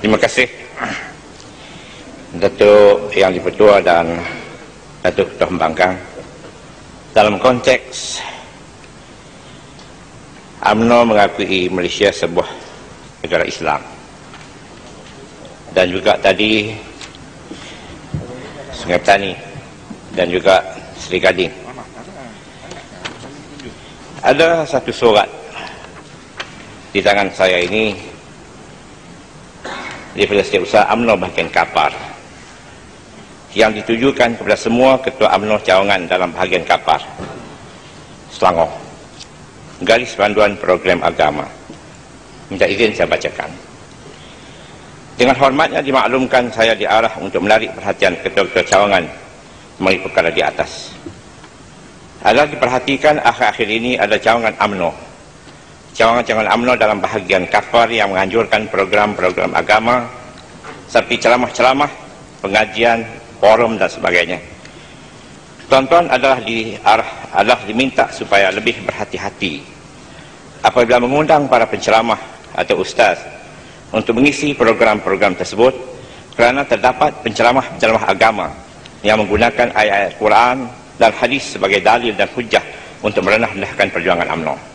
Terima kasih. Datuk Yang Dipertua dan Datuk Ketua Pembangkang dalam konteks UMNO mengakui Malaysia sebuah negara Islam. Dan juga tadi Sungai Petani dan juga Seri Gading. Ada satu surat di tangan saya ini daripada setiausaha UMNO bahagian kapar. Yang ditujukan kepada semua ketua UMNO cawangan dalam bahagian kapar. Selangor. Garis panduan program agama. Minta izin saya bacakan. Dengan hormatnya dimaklumkan saya diarah untuk menarik perhatian ketua-ketua cawangan mengenai perkara di atas. Adalah diperhatikan akhir-akhir ini ada cawangan UMNO cawangan-cawangan UMNO dalam bahagian kapar yang menganjurkan program-program agama seperti ceramah-ceramah pengajian forum dan sebagainya. Tuan-tuan adalah di adalah diminta supaya lebih berhati-hati apabila mengundang para penceramah atau ustaz untuk mengisi program-program tersebut kerana terdapat penceramah-penceramah agama yang menggunakan ayat-ayat Quran dan hadis sebagai dalil dan hujah untuk merendah-rendahkan perjuangan UMNO.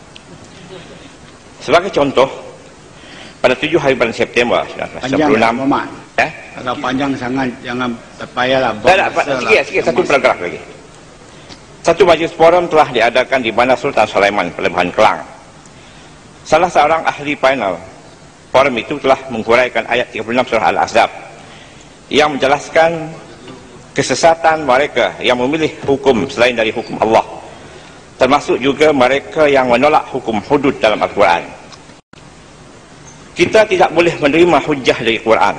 Sebagai contoh, pada 7 hari bulan September 1996, Eh? Agak panjang sangat, jangan payahlah. Tak ada, sikit, sikit, satu paragraf lagi. Satu majlis forum telah diadakan di Bandar Sultan Sulaiman, Pelebahan Kelang. Salah seorang ahli panel forum itu telah menghuraikan ayat 36 surah Al-Azhab yang menjelaskan kesesatan mereka yang memilih hukum selain dari hukum Allah termasuk juga mereka yang menolak hukum hudud dalam Al-Quran. Kita tidak boleh menerima hujah dari Quran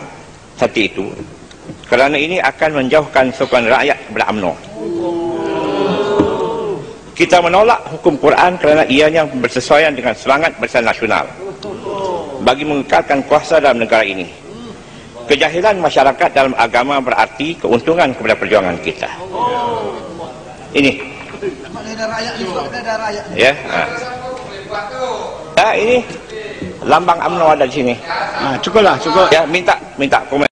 seperti itu kerana ini akan menjauhkan sokongan rakyat kepada UMNO. Kita menolak hukum Quran kerana ianya bersesuaian dengan semangat barisan nasional. Bagi mengekalkan kuasa dalam negara ini kejahilan masyarakat dalam agama berarti keuntungan kepada perjuangan kita. Ini ya ha. Ya, ini lambang UMNO ada di sini. Ah, cukuplah, cukup. Ya, minta minta komen.